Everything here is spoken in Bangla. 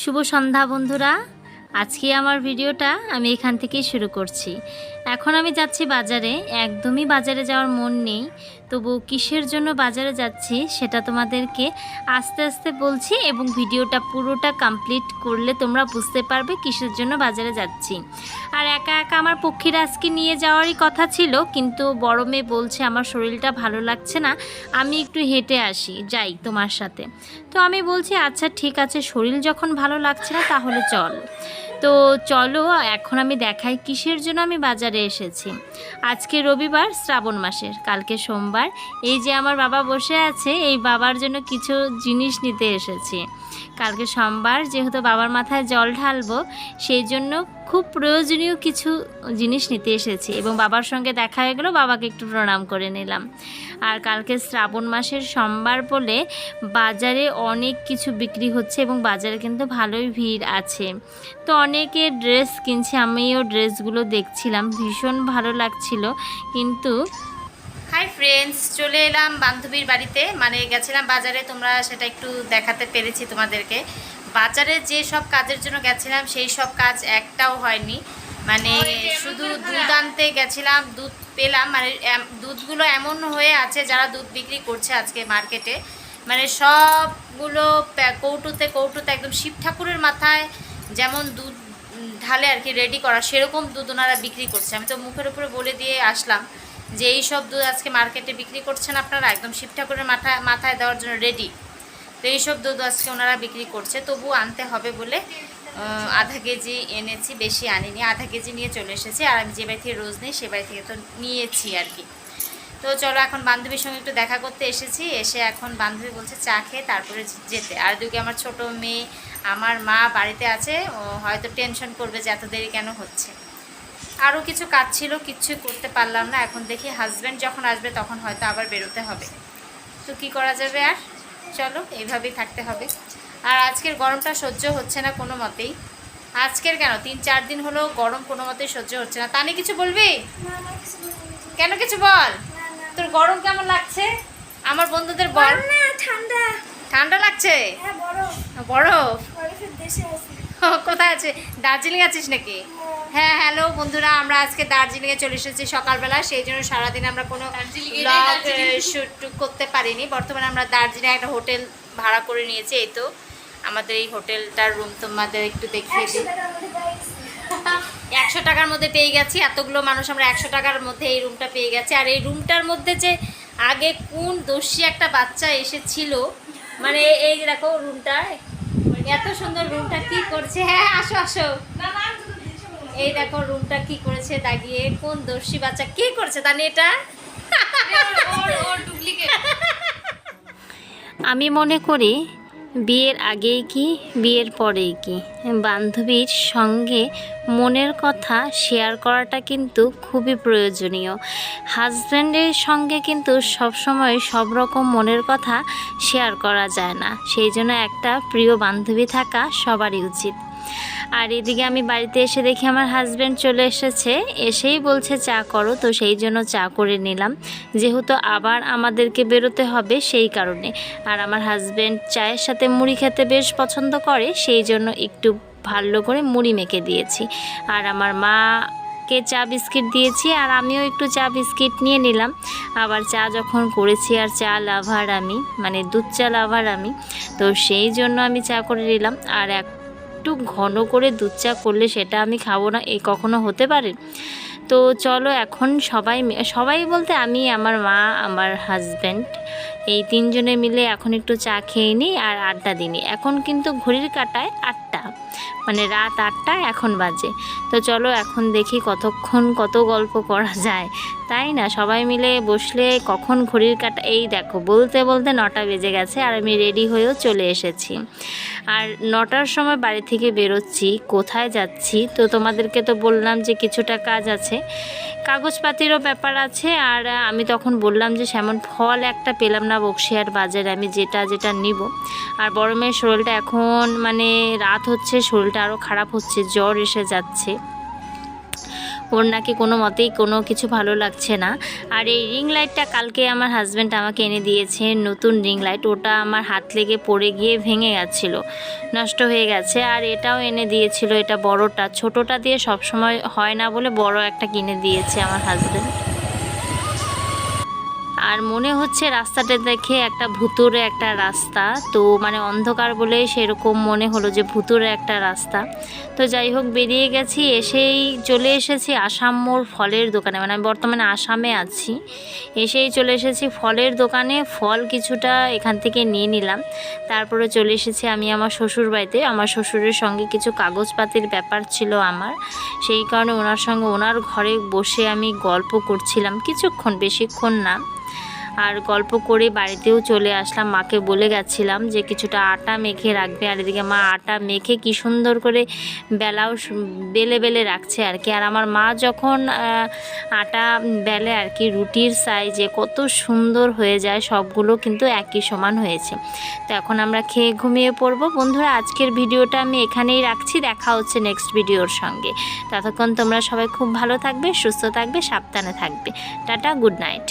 শুভ সন্ধ্যা বন্ধুরা। আজকে আমার ভিডিওটা আমি এখান থেকেই শুরু করছি। এখন আমি যাচ্ছি বাজারে। একদমই বাজারে যাওয়ার মন নেই। তবু কিসের জন্য বাজারে যাচ্ছি সেটা তোমাদেরকে আস্তে আস্তে বলছি এবং ভিডিওটা পুরোটা কমপ্লিট করলে তোমরা বুঝতে পারবে কিসের জন্য বাজারে যাচ্ছি। আর একা একা আমার পক্ষীরা আজকে নিয়ে যাওয়ারই কথা ছিল, কিন্তু বড় মেয়ে বলছে আমার শরীরটা ভালো লাগছে না, আমি একটু হেঁটে আসি, যাই তোমার সাথে। তো আমি বলছি আচ্ছা ঠিক আছে, শরীর যখন ভালো লাগছে না তাহলে চল। তো চলো, এখন আমি দেখাই কিসের জন্য আমি বাজারে এসেছি। আজকে রবিবার শ্রাবণ মাসের, কালকে সোমবার। এই যে আমার বাবা বসে আছে, এই বাবার জন্য কিছু জিনিস নিতে এসেছি। কালকে সোমবার যেহেতু বাবার মাথায় জল ঢালবো, সেই জন্য খুব প্রয়োজনীয় কিছু জিনিস নিতে এসেছি এবং বাবার সঙ্গে দেখা হয়ে গেলো, বাবাকে একটু প্রণাম করে নিলাম। আর কালকে শ্রাবণ মাসের সোমবার বলে বাজারে অনেক কিছু বিক্রি হচ্ছে এবং বাজারে কিন্তু ভালোই ভিড় আছে। তো অনেকে ড্রেস কিনছে, আমিও ড্রেসগুলো দেখছিলাম, ভীষণ ভালো লাগছিল। কিন্তু হাই ফ্রেন্ডস চলে এলাম বান্ধবীর বাড়িতে। মানে গেছিলাম বাজারে তোমরা সেটা একটু দেখাতে পেরেছি তোমাদেরকে। বাজারে যে সব কাজের জন্য গেছিলাম সেই সব কাজ একটাও হয়নি। মানে শুধু দুধ আনতে গেছিলাম দুধ পেলাম। মানে দুধগুলো এমন হয়ে আছে যারা দুধ বিক্রি করছে আজকে মার্কেটে। মানে সবগুলো কৌটোতে কৌটোতে একদম শিব ঠাকুরের মাথায় যেমন দুধ ঢালে আর কি রেডি করা সেরকম দুধ ওনারা বিক্রি করছে। আমি তো মুখের উপরে বলে দিয়ে আসলাম। যে এই সব দুধ আজকে মার্কেটে বিক্রি করছেন আপনারা, একদম শিব ঠাকুরের মাথায় মাথায় দেওয়ার জন্য রেডি তো এইসব দুধ আজকে ওনারা বিক্রি করছে তবু আনতে হবে বলে আধা কেজি এনেছি, বেশি আনিনি, আধা কেজি নিয়ে চলে এসেছি, আর আমি যে বাড়ি থেকে রোজ নিই, সে বাড়ি থেকে তো নিয়েছি আর কি। তো চলো এখন বান্ধবীর সঙ্গে একটু দেখা করতে এসেছি, এসে এখন বান্ধবী বলছে চা খেয়ে তারপরে যেতে। আর দুকে আমার ছোট মেয়ে, আমার মা বাড়িতে আছে হয়তো টেনশন করবে যে এত দেরি কেন হচ্ছে। আরও কিছু কাজ ছিল কিচ্ছু করতে পারলাম না। এখন দেখি হাজব্যান্ড যখন আসবে তখন হয়তো আবার বেরোতে হবে। তো কি করা যাবে আর? চলো এইভাবেই থাকতে হবে। আর আজকের গরমটা সহ্য হচ্ছে না কোনো মতেই। আজকের কেন? তিন চার দিন হলো গরম কোনো মতেই সহ্য হচ্ছে না। তা নিয়ে কিছু বলবি কেন কিছু বল? তোর গরম কেমন লাগছে? আমার বন্ধুদের বল। না ঠান্ডা। ঠান্ডা লাগছে? হ্যাঁ বড় বরফ? দেশে আছে। কোথায় আছে? দার্জিলিং আছিস নাকি? হ্যাঁ হ্যালো বন্ধুরা আমরা আজকে দার্জিলিংয়ে চলে এসেছি সকালবেলা সেই জন্য সারাদিন আমরা কোনো ব্লগ শ্যুট করতে পারিনি। বর্তমানে আমরা দার্জিলিং একটা হোটেল ভাড়া করে নিয়েছি এই তো। আমাদের এই হোটেলটার রুম তোমাদের একটু দেখিয়ে একশো দিই। টাকার মধ্যে একশো টাকার মধ্যে পেয়ে গেছি এতগুলো মানুষ আমরা একশো টাকার মধ্যে এই রুমটা পেয়ে গেছি। আর এই রুমটার মধ্যে যে আগে কোন দোষী একটা বাচ্চা এসেছিল মানে এই দেখো রুমটা এত সুন্দর রুমটা কি করছে? হ্যাঁ আসো আসো। এই দেখো রুমটা কি করেছে দাগিয়ে? কোন দর্শী বাচ্চা? কি করছে তানি এটা? আমি মনে করি বিয়ের আগেই কি, বিয়ের পরেই কি? বান্ধবীর সঙ্গে মনের কথা শেয়ার করাটা কিন্তু খুবই প্রয়োজনীয়। হাজব্যান্ডের সঙ্গে কিন্তু সবসময় সব রকম মনের কথা শেয়ার করা যায় না। সেই জন্য একটা প্রিয় বান্ধবী থাকা সবারই উচিত। আর এদিকে আমি বাড়িতে এসে দেখি আমার হাজব্যান্ড চলে এসেছে। এসেই বলছে, চা করো। তো সেই জন্য চা করে নিলাম। যেহেতু আবার আমাদেরকে বেরোতে হবে সেই কারণে। আর আমার হাজব্যান্ড চায়ের সাথে মুড়ি খেতে বেশ পছন্দ করে, সেই জন্য একটু ভালো করে মুড়ি মেখে দিয়েছি। আর আমার মা কে চা বিস্কিট দিয়েছি আর আমিও একটু চা বিস্কিট নিয়ে নিলাম। আবার চা যখন করেছি আর চা লাভার আমি মানে দুধ চা লাভার আমি, তো সেই জন্য আমি চা করে নিলাম। আর একটু ঘন করে দুধ চা করলে সেটা আমি খাব না, এ কখনো হতে পারে? তো চলো এখন সবাই সবাই বলতে আমি, আমার মা, আমার হাজব্যান্ড এই তিনজনে মিলে এখন একটু চা খেয়ে নিই আর আড্ডা দিই এখন কিন্তু ঘড়ির কাটায় আটটা। মানে রাত আটটা, এখন বাজে। তো চলো এখন দেখি কতক্ষণ কত গল্প করা যায়। তাই না? সবাই মিলে বসলে কখন ঘড়ির কাটা, এই দেখো, বলতে বলতে নটা বেজে গেছে আর আমি রেডি হয়েও চলে এসেছি। আর নটার সময় বাড়ি থেকে বেরোচ্ছি, কোথায় যাচ্ছি? তো তোমাদেরকে তো বললাম যে কিছুটা কাজ আছে। কাগজপাতিরও ব্যাপার আছে আর আমি তখন বললাম যে সেমন ফল একটা পেলাম না বক্সিয়ার বাজারে, আমি যেটা যেটা নিব। আর বড় মেয়ের শরীরটা এখন মানে রাত হচ্ছে, শরীরটা আরও খারাপ হচ্ছে, জ্বর এসে যাচ্ছে। ওর নাকি কোনো মতেই কোনো কিছু ভালো লাগছে না। আর এই রিং লাইটটা কালকে আমার হাজব্যান্ড আমাকে এনে দিয়েছে, নতুন রিং লাইট ওটা আমার হাত লেগে পড়ে গিয়ে ভেঙে গেছিল, নষ্ট হয়ে গেছে। আর এটাও এনে দিয়েছিল, এটা বড়টা। ছোটটা দিয়ে সবসময় হয় না বলে বড় একটা কিনে দিয়েছে আমার হাজব্যান্ড আর মনে হচ্ছে রাস্তাটা দেখে একটা ভুতুরে একটা রাস্তা। তো মানে অন্ধকার বলে সেরকম মনে হলো যে ভুতুরে একটা রাস্তা। তো যাই হোক, বেরিয়ে গেছি, এসেই চলে এসেছি আসাম মোড় ফলের দোকানে। মানে আমি বর্তমানে আসামে আছি। এসেই চলে এসেছি ফলের দোকানে। ফল কিছুটা এখান থেকে নিয়ে নিলাম। তারপরে চলে এসেছি আমি আমার শ্বশুর বাড়িতে। আমার শ্বশুরের সঙ্গে কিছু কাগজপাতির ব্যাপার ছিল আমার। সেই কারণে ওনার সঙ্গে ওনার ঘরে বসে আমি গল্প করছিলাম। কিছুক্ষণ, বেশিক্ষণ না। আর গল্প করে বাড়িতেও চলে আসলাম। মাকে বলে গেছিলাম যে, কিছুটা আটা মেখে রাখবে। আর এদিকে মা আটা মেখে কি সুন্দর করে বেলাও বেলে বেলে রাখছে আর কি। আর আমার মা যখন আটা বেলে আর কি রুটির সাইজে কত সুন্দর হয়ে যায়, সবগুলো কিন্তু একই সমান হয়েছে। তো এখন আমরা খেয়ে ঘুমিয়ে পড়ব। বন্ধুরা, আজকের ভিডিওটা আমি এখানেই রাখছি। দেখা হচ্ছে নেক্সট ভিডিওর সঙ্গে। ততক্ষণ তোমরা সবাই খুব ভালো থাকবে, সুস্থ থাকবে, সাবধানে থাকবে। Tata good night